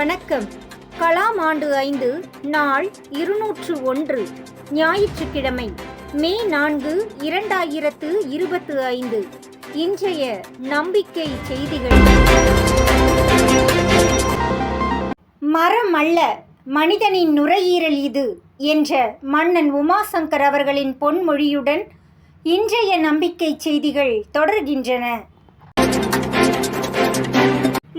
வணக்கம். கலாம் ஆண்டு ஐந்து நாள் இருநூற்று ஒன்று ஞாயிற்றுக்கிழமை மே நான்கு இரண்டாயிரத்து இருபத்து ஐந்து. இன்றைய நம்பிக்கை செய்திகள். மரம் அல்ல மனிதனின் நுரையீரல் இது என்ற மன்னன் உமாசங்கர் அவர்களின் பொன்மொழியுடன் இன்றைய நம்பிக்கை செய்திகள் தொடர்கின்றன.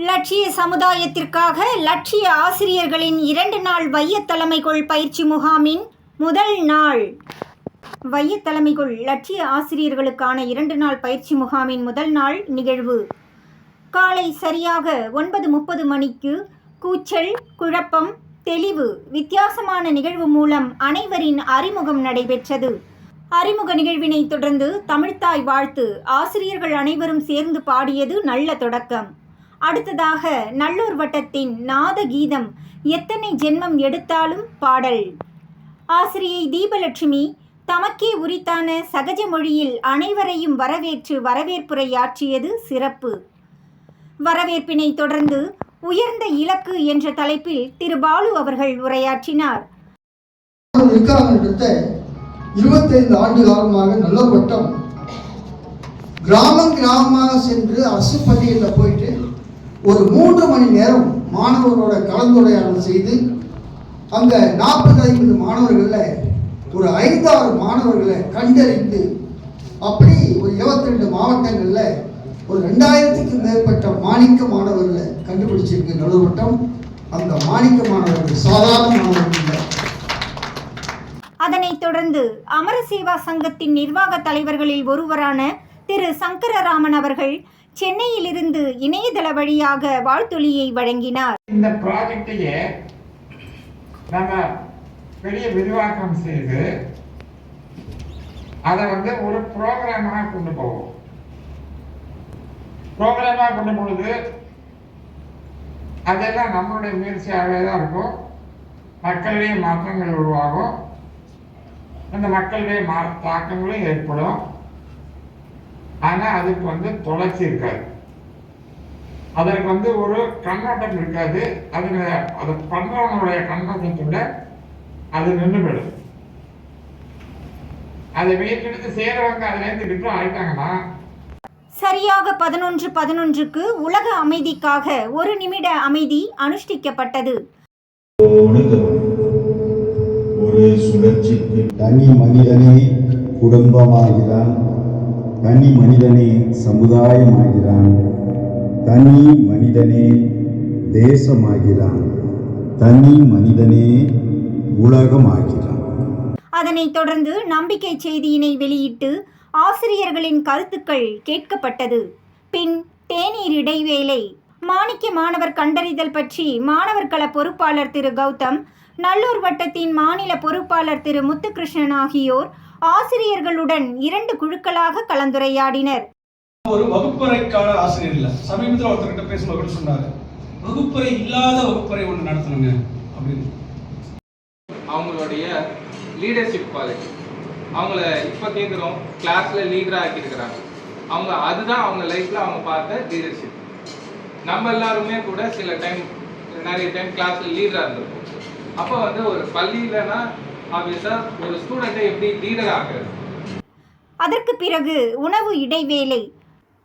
லட்சிய சமுதாயத்திற்காக லட்சிய ஆசிரியர்களின் இரண்டு நாள் வைய தலைமைக்குள் பயிற்சி முகாமின் முதல் நாள். வைய தலைமைக்குள் லட்சிய ஆசிரியர்களுக்கான இரண்டு நாள் பயிற்சி முகாமின் முதல் நாள் நிகழ்வு. காலை சரியாக ஒன்பது முப்பது மணிக்கு கூச்சல் குழப்பம் தெளிவு வித்தியாசமான நிகழ்வு மூலம் அனைவரின் அறிமுகம் நடைபெற்றது. அறிமுக நிகழ்வினை தொடர்ந்து தமிழ்த்தாய் வாழ்த்து. ஆசிரியர்கள் அனைவரும் சேர்ந்து பாடியது நல்ல தொடக்கம். அடுத்ததாக நல்லூர் வட்டத்தின் நாதகீதம். எத்தனை ஜென்மம் எடுத்தாலும் பாடல். ஆசிரியை தீபலட்சுமி தமக்கே உரித்தான சகஜ மொழியில் அனைவரையும் வரவேற்று வரவேற்புரையாற்றியது சிறப்பு. வரவேற்பினை தொடர்ந்து உயர்ந்த இலக்கு என்ற தலைப்பில் திரு பாலு அவர்கள் உரையாற்றினார். இருபத்தைந்து ஆண்டு காலமாக நல்ல வட்டம். கிராமம் கிராமமாக சென்று அரசு பள்ளிகளில் போயிட்டு ஒரு மூன்று மணி நேரம் மாணவர்களோட கலந்துரையாடல் செய்து அங்கே நாற்பது ஐம்பது மாணவர்களில் ஒரு ஐந்தாறு மாணவர்களை கண்டறிந்து அப்படி ஒரு இருபத்தி ரெண்டு மாவட்டங்களில் ஒரு ரெண்டாயிரத்துக்கு மேற்பட்ட மாணிக்க மாணவர்களை கண்டுபிடிச்சிருக்கு நடுவட்டம். அந்த மாணிக்க மாணவர்கள் சாதாரண மாணவர்கள் அதனைத் தொடர்ந்து அமரசேவா சங்கத்தின் நிர்வாக தலைவர்களில் ஒருவரான திரு சங்கரராமன் அவர்கள் சென்னையிலிருந்து இணையதள வழியாக வாழ்த்தொலியை வழங்கினார். இந்த ப்ராஜெக்டையே நம்ம பெரிய விரிவாக்கம் செய்து அதை வந்து ஒரு ப்ரோக்ராமாக கொண்டு போவோம். ப்ரோக்ராமாக கொண்டு பொழுது அதெல்லாம் நம்மளுடைய முயற்சியாகவே தான் இருக்கும். மக்களிடையே மாற்றங்கள் உருவாகும். அந்த மக்களிடையே மா தாக்கங்களும் ஏற்படும். ஆனால் அதுக்கு வந்து தொடர்ச்சி இருக்காது. அதற்கு வந்து ஒரு கண்ணோட்டம் இருக்காது. அதுங்க அது பண்றவனுடைய கண்ணோட்டத்தோட அது நின்று போயிடும் அதை மீட்டெடுத்து செய்யறவங்க அதுல இருந்து விட்டு ஆயிட்டாங்கன்னா சரியாக பதினொன்று பதினொன்றுக்கு உலக அமைதிக்காக ஒரு நிமிட அமைதி அனுஷ்டிக்கப்பட்டது. ஒரு சுழற்சிக்கு தனி மனிதனே குடும்பமாகிறான். தனி மனிதனே சமுதாயமாகிறான். தனி மனிதனே தேசமாகிறான். தனி மனிதனே உலகமாகிறான். அதனைத் தொடர்ந்து நம்பிக்கை செய்தியினை வெளியிட்டு ஆசிரியர்களின் கருத்துக்கள் கேட்கப்பட்டது. பின் தேநீர் இடைவேளை. மாணிக்க மாணவர் கண்டறிதல் பற்றி மாணவர் கள பொறுப்பாளர் திரு கௌதம் நல்லூர் வட்டத்தின் மாநில பொறுப்பாளர் திரு முத்துகிருஷ்ணன் ஆகியோர் ஆசிரியர்களுடன் இரண்டு குழுக்களாக கலந்துரையாடினர். ஒரு வகுப்பறைக்கான ஆசிரியர் இல்ல சமீபத்தில் ஒருத்தர்கிட்ட பேசும்போது சொன்னாரு வகுப்பறை இல்லாத வகுப்பறை ஒன்று நடத்தணுங்க அப்படின்னு. அவங்களுடைய லீடர்ஷிப் குவாலிட்டி அவங்கள இப்போ கேட்குறோம் கிளாஸில் லீடராக ஆக்கியிருக்கிறாங்க. அவங்க அதுதான் அவங்க லைஃப்பில் அவங்க பார்த்த லீடர்ஷிப் நம்ம எல்லாருமே கூட சில டைம் நிறைய டைம் கிளாஸில் லீடராக இருந்திருப்போம். அப்போ வந்து ஒரு பள்ளியிலனா ஒரு ஸ்டூடெண்ட்டை எப்படி லீடர் ஆகுறது அதற்கு பிறகு உணவு இடைவேளை.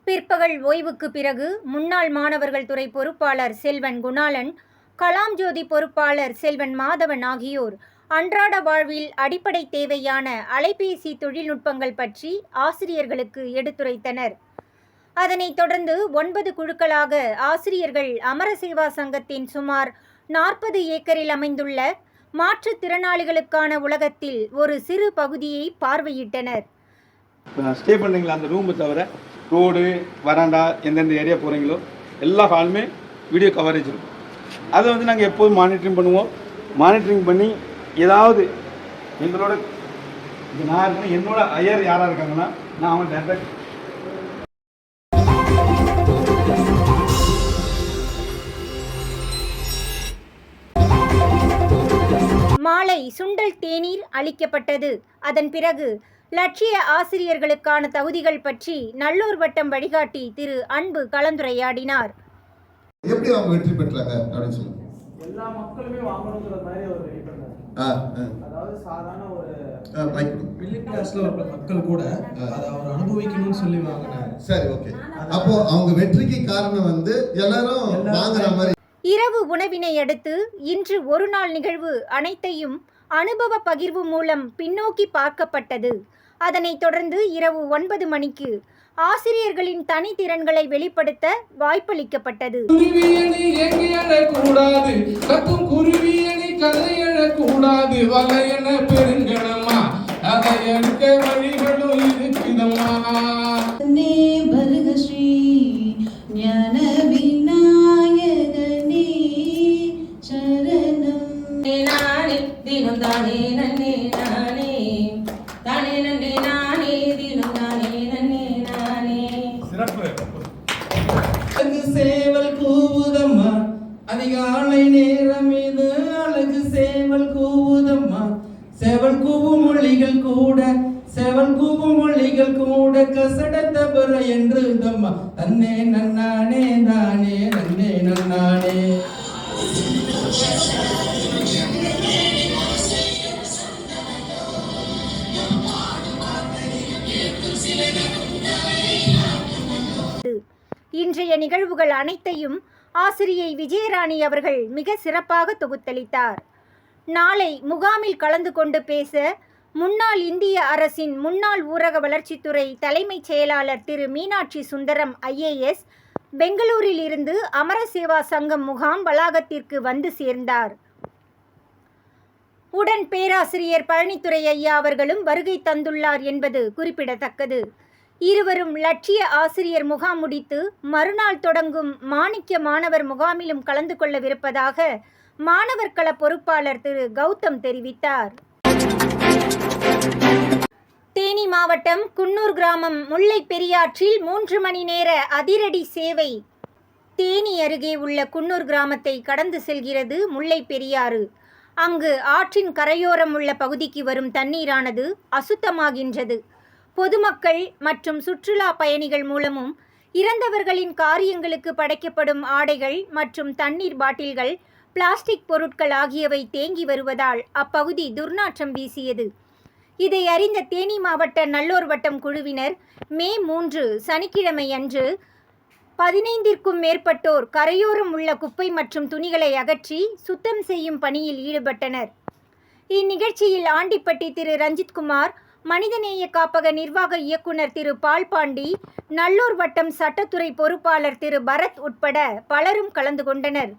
பிற்பகல் ஓய்வுக்கு பிறகு முன்னாள் மாணவர்கள் துறை பொறுப்பாளர் செல்வன் குணாளன் கலாம் ஜோதி பொறுப்பாளர் செல்வன் மாதவன் ஆகியோர் அன்றாட வாழ்வில் அடிப்படை தேவையான அலைபேசி தொழில்நுட்பங்கள் பற்றி ஆசிரியர்களுக்கு எடுத்துரைத்தனர். அதனைத் தொடர்ந்து ஒன்பது குழுக்களாக ஆசிரியர்கள் அமரசேவா சங்கத்தின் சுமார் நாற்பது ஏக்கரில் அமைந்துள்ள மாற்றுத்திறனாளிகளுக்கான உலகத்தில் ஒரு சிறு பகுதியை பார்வையிட்டனர். ஸ்டே பண்ணுறீங்களா அந்த ரூமை தவிர ரோடு வராண்டா எந்தெந்த ஏரியா போகிறீங்களோ எல்லா ஹாலுமே வீடியோ கவரேஜ் இருக்கும். அதை வந்து நாங்கள் எப்போதும் மானிட்டரிங் பண்ணுவோம். மானிட்டரிங் பண்ணி ஏதாவது எங்களோட நான் இருக்கேன் என்னோட ஐயர் யாராக இருக்காங்கன்னா நான் அவன் டேரக்ட் சுண்டல் தேநீர் அளிக்கப்பட்டது. அதன் பிறகு லட்சிய ஆசிரியர்களுக்கான தகுதிகள் பற்றி நல்லூர் வட்டம் வழிகாட்டி திரு அன்பு கலந்துரையாடினார். எப்படி அவங்க வெற்றி பெற்றாங்க அப்படின்னு சொல்லுங்க எல்லா மக்களுமே வாங்கணுங்கிற மாதிரி அவர் ரெடி பண்ணார் அதாவது சாதாரண ஒரு. மிடில் கிளாஸ்ல உள்ள மக்கள் கூட அதை அவர் அனுபவிக்கணும்னு சொல்லி வாங்கினார். சரி ஓகே அப்போ அவங்க வெற்றிக்கு காரணம் வந்து எல்லாரும் வாங்குற மாதிரி இரவு உணவினை அடுத்து இன்று ஒரு நாள் நிகழ்வு அனைத்தையும் அனுபவ பகிர்வு மூலம் பின்னோக்கி பார்க்கப்பட்டது. அதனைத் தொடர்ந்து இரவு ஒன்பது மணிக்கு ஆசிரியர்களின் தனித்திறன்களை வெளிப்படுத்த வாய்ப்பளிக்கப்பட்டது. குருவியணி எங்கு எழக்கூடாது கூட என்று தம்மா. தன்னே நன்னானே தானே நன்னே நன்னானே. இன்றைய நிகழ்வுகள் அனைத்தையும் ஆசிரியை விஜயராணி அவர்கள் மிக சிறப்பாக தொகுத்தளித்தார். நாளை முகாமில் கலந்து கொண்டு பேச முன்னாள் இந்திய அரசின் முன்னாள் ஊரக வளர்ச்சித்துறை தலைமைச் செயலாளர் திரு மீனாட்சி சுந்தரம் ஐஏஎஸ் பெங்களூரில் இருந்து அமரசேவா சங்கம் முகாம் வளாகத்திற்கு வந்து சேர்ந்தார். உடன் பேராசிரியர் பழனித்துறை ஐயா அவர்களும் வருகை தந்துள்ளார் என்பது குறிப்பிடத்தக்கது. இருவரும் லட்சிய ஆசிரியர் முகாம் முடித்து மறுநாள் தொடங்கும் மாணிக்க மாணவர் முகாமிலும் கலந்து கொள்ளவிருப்பதாக மாணவர் கள பொறுப்பாளர் திரு கௌதம் தெரிவித்தார். தேனி மாவட்டம் குன்னூர் கிராமம் முல்லை பெரியாற்றில் மூன்று மணி நேர அதிரடி சேவை. தேனி அருகே உள்ள குன்னூர் கிராமத்தை கடந்து செல்கிறது முல்லை பெரியாறு அங்கு ஆற்றின் கரையோரம் உள்ள பகுதிக்கு வரும் தண்ணீரானது அசுத்தமாகின்றது. பொதுமக்கள் மற்றும் சுற்றுலா பயணிகள் மூலமும் இறந்தவர்களின் காரியங்களுக்கு படைக்கப்படும் ஆடைகள் மற்றும் தண்ணீர் பாட்டில்கள் பிளாஸ்டிக் பொருட்கள் ஆகியவை தேங்கி வருவதால் அப்பகுதி துர்நாற்றம் வீசியது. இதை அறிந்த தேனி மாவட்ட நல்லோர் வட்டம் குழுவினர் மே மூன்று சனிக்கிழமை அன்று பதினைந்திற்கும் மேற்பட்டோர் கரையோரம் உள்ள குப்பை மற்றும் துணிகளை அகற்றி சுத்தம் செய்யும் பணியில் ஈடுபட்டனர். இந்நிகழ்ச்சியில் ஆண்டிப்பட்டி திரு. ரஞ்சித்குமார் மனிதநேய காப்பக நிர்வாக இயக்குனர் திரு. பால்பாண்டி நல்லூர் வட்டம் சட்டத்துறை பொறுப்பாளர் திரு. பரத் உட்பட பலரும் கலந்து கொண்டனர்.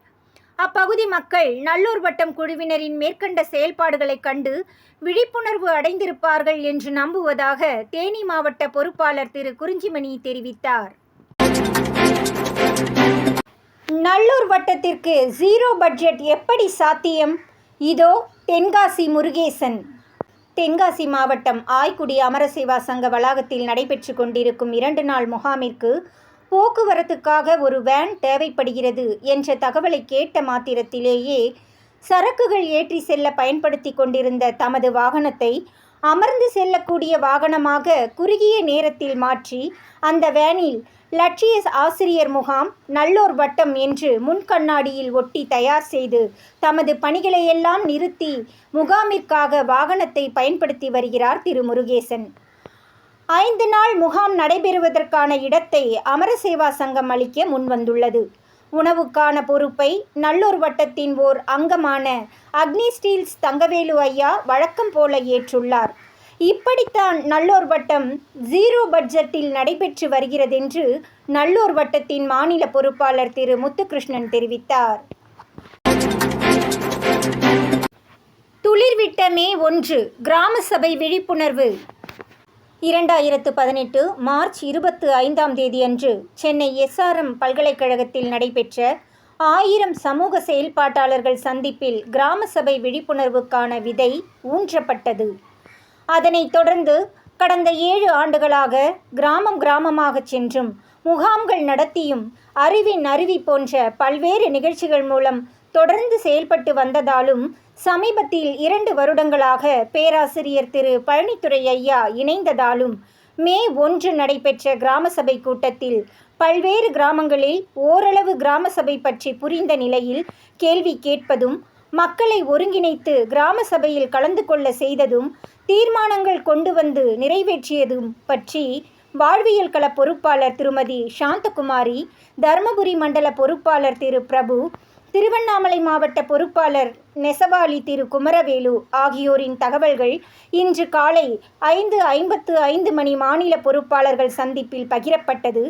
அப்பகுதி மக்கள் நல்லூர் வட்டம் குழுவினரின் மேற்கண்ட செயல்பாடுகளைக் கண்டு விழிப்புணர்வு அடைந்திருப்பார்கள் என்று நம்புவதாக தேனி மாவட்ட பொறுப்பாளர் திரு குறிஞ்சிமணி தெரிவித்தார். நல்லூர் வட்டத்திற்கு ஜீரோ பட்ஜெட் எப்படி சாத்தியம்? இதோ தென்காசி முருகேசன். தென்காசி மாவட்டம் ஆய்க்குடி அமரசேவா சங்க வளாகத்தில் நடைபெற்று கொண்டிருக்கும் இரண்டு நாள் முகாமிற்கு போக்குவரத்துக்காக ஒரு வேன் தேவைப்படுகிறது என்ற தகவலை கேட்ட மாத்திரத்திலேயே சரக்குகள் ஏற்றி செல்ல பயன்படுத்தி கொண்டிருந்த தமது வாகனத்தை அமர்ந்து செல்லக்கூடிய வாகனமாக குறுகிய நேரத்தில் மாற்றி அந்த வேனில் லட்சிய ஆசிரியர் முகாம் நல்லோர் வட்டம் என்று முன்கண்ணாடியில் ஒட்டி தயார் செய்து தமது பணிகளையெல்லாம் நிறுத்தி முகாமிற்காக வாகனத்தை பயன்படுத்தி வருகிறார் திரு முருகேசன். ஐந்து நாள் முகாம் நடைபெறுவதற்கான இடத்தை அமரசேவா சங்கம் அளிக்க முன்வந்துள்ளது. உணவுக்கான பொறுப்பை நல்லூர் வட்டத்தின் ஓர் அங்கமான அக்னி ஸ்டீல்ஸ் தங்கவேலு ஐயா வழக்கம் போல ஏற்றுள்ளார். இப்படித்தான் நல்லூர் வட்டம் ஜீரோ பட்ஜெட்டில் நடைபெற்று வருகிறதென்று நல்லூர் வட்டத்தின் மாநில பொறுப்பாளர் திரு முத்துகிருஷ்ணன் தெரிவித்தார். துளிர்விட்ட மே ஒன்று கிராம சபை விழிப்புணர்வு. இரண்டாயிரத்து பதினெட்டு மார்ச் இருபத்து ஐந்தாம் தேதியன்று சென்னை எஸ்ஆர்எம் பல்கலைக்கழகத்தில் நடைபெற்ற ஆயிரம் சமூக செயல்பாட்டாளர்கள் சந்திப்பில் கிராம சபை விழிப்புணர்வுக்கான விதை ஊன்றப்பட்டது. அதனைத் தொடர்ந்து கடந்த ஏழு ஆண்டுகளாக கிராமம் கிராமமாகச் சென்றும் முகாம்கள் நடத்தியும் அறிவின் அருவி போன்ற பல்வேறு நிகழ்ச்சிகள் மூலம் தொடர்ந்து செயல்பட்டு வந்ததாலும் சமீபத்தில் இரண்டு வருடங்களாக பேராசிரியர் திரு பழனித்துறை ஐயா இணைந்ததாலும் மே ஒன்று நடைபெற்ற கிராம சபை கூட்டத்தில் பல்வேறு கிராமங்களில் ஓரளவு கிராம சபை பற்றி புரிந்த நிலையில் கேள்வி கேட்பதும் மக்களை ஒருங்கிணைத்து கிராம சபையில் கலந்து கொள்ள செய்ததும் தீர்மானங்கள் கொண்டு வந்து நிறைவேற்றியதும் பற்றி வாழ்வியல் கள பொறுப்பாளர் திருமதி சாந்தகுமாரி தருமபுரி மண்டல பொறுப்பாளர் திரு பிரபு திருவண்ணாமலை மாவட்ட பொறுப்பாளர் நெசவாளி திரு குமரவேலு ஆகியோரின் தகவல்கள் இன்று காலை ஐந்து ஐம்பத்து ஐந்து மணி மாநில பொறுப்பாளர்கள் சந்திப்பில் பகிரப்பட்டது.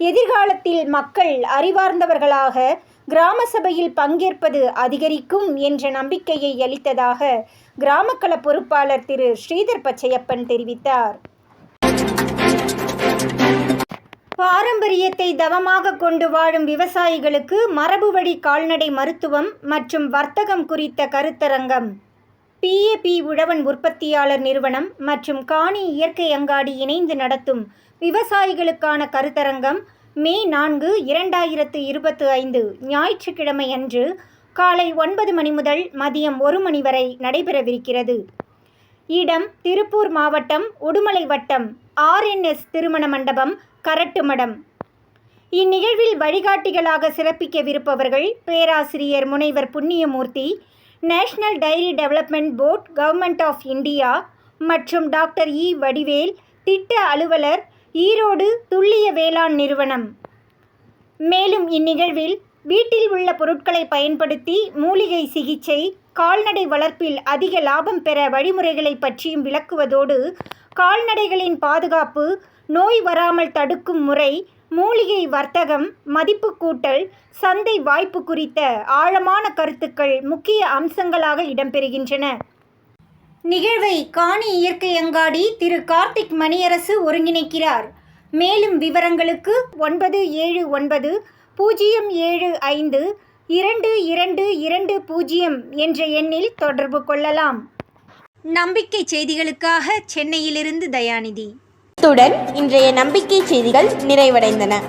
எதிர்காலத்தில் மக்கள் அறிவார்ந்தவர்களாக கிராம சபையில் பங்கேற்பது அதிகரிக்கும் என்ற நம்பிக்கையை அளித்ததாக கிராமக்கள பொறுப்பாளர் திரு ஸ்ரீதர் பச்சையப்பன் தெரிவித்தார். பாரம்பரியத்தை தவமாக கொண்டு வாழும் விவசாயிகளுக்கு மரபுவழி கால்நடை மருத்துவம் மற்றும் வர்த்தகம் குறித்த கருத்தரங்கம். பிஏபி உழவன் உற்பத்தியாளர் நிறுவனம் மற்றும் காணி இயற்கை அங்காடி இணைந்து நடத்தும் விவசாயிகளுக்கான கருத்தரங்கம் மே நான்கு இரண்டாயிரத்து இருபத்து ஐந்து ஞாயிற்றுக்கிழமை அன்று காலை ஒன்பது மணி முதல் மதியம் ஒரு மணி வரை நடைபெறவிருக்கிறது. இடம் திருப்பூர் மாவட்டம் உடுமலை வட்டம் ஆர்என்எஸ் திருமண மண்டபம் கரட்டுமடம் இந்நிகழ்வில் வழிகாட்டிகளாக சிறப்பிக்கவிருப்பவர்கள் பேராசிரியர் முனைவர் Punniyamoorthy national dairy development board government of India மற்றும் டாக்டர் இ. வடிவேல் திட்ட அலுவலர் ஈரோடு துல்லிய வேளாண் நிறுவனம். மேலும் இந்நிகழ்வில் வீட்டில் உள்ள பொருட்களை பயன்படுத்தி மூலிகை சிகிச்சை கால்நடை வளர்ப்பில் அதிக லாபம் பெற வழிமுறைகளை பற்றியும் விளக்குவதோடு கால்நடைகளின் பாதுகாப்பு நோய் வராமல் தடுக்கும் முறை மூலிகை வர்த்தகம் மதிப்பு கூட்டல் சந்தை வாய்ப்பு குறித்த ஆழமான கருத்துக்கள் முக்கிய அம்சங்களாக இடம்பெறுகின்றன. நிகழ்வை காணி இயற்கை அங்காடி திரு. கார்த்திக் மணியரசு ஒருங்கிணைக்கிறார். மேலும் விவரங்களுக்கு ஒன்பது ஏழு ஒன்பது பூஜ்ஜியம் ஏழு ஐந்து இரண்டு இரண்டு இரண்டு பூஜ்ஜியம் என்ற எண்ணில் தொடர்பு கொள்ளலாம். நம்பிக்கை செய்திகளுக்காக சென்னையிலிருந்து தயாநிதி. இத்துடன் இன்றைய நம்பிக்கை செய்திகள் நிறைவடைந்தன.